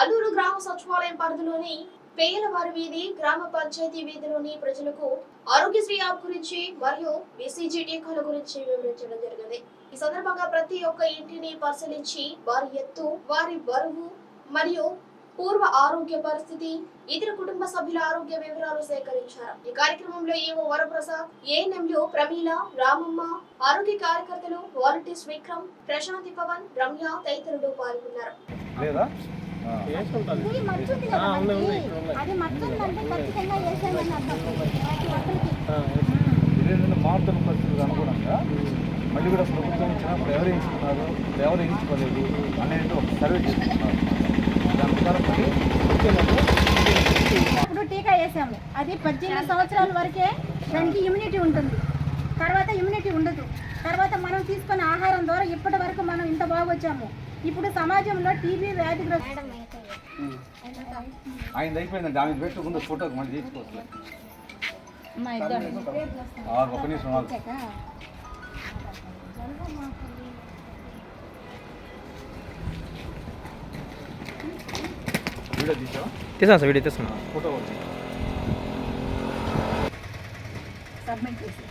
అల్లూరు గ్రామ సచివాలయం పరిధిలోని పేయలవారి వీధి గ్రామ పంచాయతీ వీధిలోని ప్రజలకు ఆరోగ్యశ్రీ యాప్ గురించి మరియు బీసీజీ టీకాల గురించి వివరించడం జరిగింది. ఈ సందర్భంగా ప్రతి ఒక్క ఇంటిని పరిశీలించి వారి ఎత్తు వారి బరువు మరియు పూర్వ ఆరోగ్య పరిస్థితి ఇతర కుటుంబ సభ్యుల ఆరోగ్య వివరాలు సేకరించారు. ఈ కార్యక్రమంలో ఏవో వరప్రసాద్ ఏఎన్ఎంలు ప్రమీల రామమ్మ ఆరోగ్య కార్యకర్తలు వాలంటీర్స్ విక్రమ్ ప్రశాంతి పవన్ రమ్య తదితరులు పాల్గొన్నారు. లేదా ఇదేంటంటే మారుతున్న పరిస్థితులకు అనుగుణంగా మళ్ళీ కూడా ప్రభుత్వం ఇచ్చినప్పుడు ఎవరు ఎంచుకున్నారు ఎవరు ఎంచుకోలేదు అనేది ఒక సర్వే చేస్తున్నారు దాని ప్రకారం ఇప్పుడు టీకా వేసాము అది పద్దెనిమిది సంవత్సరాల వరకే దానికి ఇమ్యూనిటీ ఉంటుంది తర్వాత ఇమ్యూనిటీ ఉండదు తర్వాత మనం తీసుకున్న ఆహారం ద్వారా ఇప్పటి వరకు మనం ఇంత బాగొచ్చాము ఇప్పుడు సమాజంలో టీబీ వ్యాధిగ్రస్త ఆయన అయిపోయిందండి ఆమె పెట్టు ముందు ఫోటోకి మళ్ళీ తీసుకోవచ్చు. ఒక నిమిషం ఆగు. వీడియో తీసావా? తీసాను సార్ వీడియో తీస్తున్నా ఫోటో. సబ్మిట్ చేసి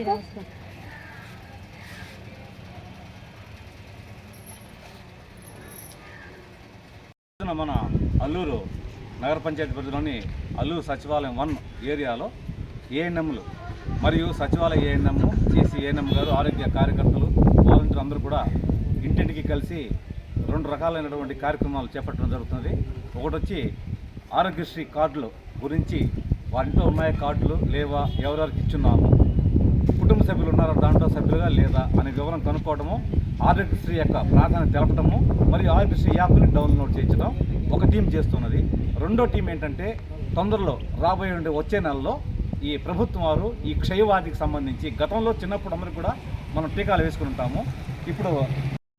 తమ్మేసుకో. మన అల్లూరు నగర పంచాయతీ పరిధిలోని అల్లూరు సచివాలయం వన్ ఏరియాలో ఏఎన్ఎంలు మరియు సచివాలయ ఏఎన్ఎం చేసి ఏఎన్ఎం గారు ఆరోగ్య కార్యకర్తలు వాలంటీర్ అందరూ కూడా ఇంటింటికి కలిసి రెండు రకాలైనటువంటి కార్యక్రమాలు చేపట్టడం జరుగుతుంది ఒకటి వచ్చి ఆరోగ్యశ్రీ కార్డులు గురించి వారింట్లో ఉన్నాయా కార్డులు లేవా ఎవరెవరికి ఇచ్చున్నాము కుటుంబ సభ్యులు ఉన్నారా దాంట్లో సభ్యులుగా లేదా అనే వివరం కనుక్కోవడము ఆరోగ్యశ్రీ యొక్క ప్రాధాన్యత తెలపడము మరియు ఆరోగ్యశ్రీ యాప్ని డౌన్లోడ్ చేయించడం ఒక టీం చేస్తున్నది. రెండో టీం ఏంటంటే తొందరలో రాబోయే ఉండే వచ్చే నెలలో ఈ ప్రభుత్వం వారు ఈ క్షయవాదికి సంబంధించి గతంలో చిన్నప్పుడు అందరూ కూడా మనం టీకాలు వేసుకుని ఉంటాము. ఇప్పుడు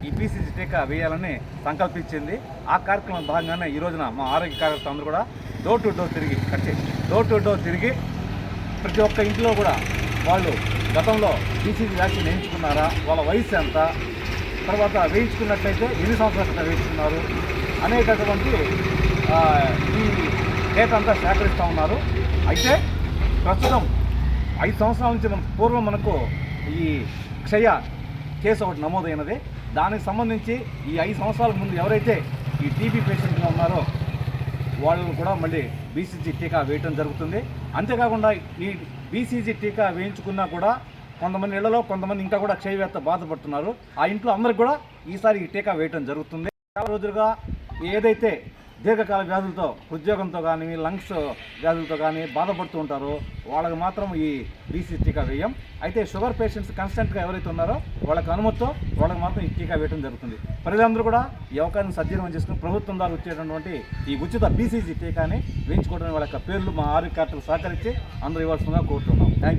ఈ పీసీసీ టీకా వేయాలని సంకల్పించింది. ఆ కార్యక్రమం భాగంగానే ఈ రోజున మా ఆరోగ్య కార్యకర్త అందరూ కూడా డోర్ టు డోర్ తిరిగి కట్టి డోర్ టు డోర్ తిరిగి ప్రతి ఒక్క ఇంట్లో కూడా వాళ్ళు గతంలో బీసీజీ వ్యాక్సిన్ వేయించుకున్నారా? వాళ్ళ వయసు ఎంత? తర్వాత వేయించుకున్నట్లయితే ఎన్ని సంవత్సరాల క్రితం వేయించుకున్నారు? అనేటటువంటి ఈ డేటా అంతా సేకరిస్తూ ఉన్నారు. అయితే ప్రస్తుతం ఐదు సంవత్సరాల నుంచి పూర్వం మనకు ఈ క్షయ కేసు ఒకటి నమోదైనది. దానికి సంబంధించి ఈ ఐదు సంవత్సరాల ముందు ఎవరైతే ఈ టీబీ పేషెంట్గా ఉన్నారో వాళ్ళను కూడా మళ్ళీ బీసీజీ టీకా వేయటం జరుగుతుంది. అంతేకాకుండా ఈ బీసీజీ టీకా వేయించుకున్నా కూడా కొంతమంది ఇళ్ళలో కొంతమంది ఇంకా కూడా క్షయవేత్త బాధపడుతున్నారు. ఆ ఇంట్లో అందరికి కూడా ఈసారి ఈ టీకా వేయటం జరుగుతుంది. చాలా రోజులుగా ఏదైతే దీర్ఘకాల వ్యాధులతో ఉద్యోగంతో కానీ లంగ్స్ వ్యాధులతో కానీ బాధపడుతూ ఉంటారో వాళ్ళకి మాత్రం ఈ బీసీ టీకా వేయం. అయితే షుగర్ పేషెంట్స్ కన్స్టెంట్గా ఎవరైతే ఉన్నారో వాళ్ళకి అనుమతితో వాళ్ళకి మాత్రం ఈ టీకా వేయడం జరుగుతుంది. ప్రజలందరూ కూడా ఈ అవకాశం సద్వినియోగం చేసుకుని ప్రభుత్వం ద్వారా వచ్చేటటువంటి ఈ ఉచిత బీసీజీ టీకాని వేయించుకోవడానికి వాళ్ళ యొక్క పేర్లు మా ఆరోగ్య కార్తలు సహకరించి అందరూ ఇవ్వాల్సిందిగా కోరుతున్నాం. థ్యాంక్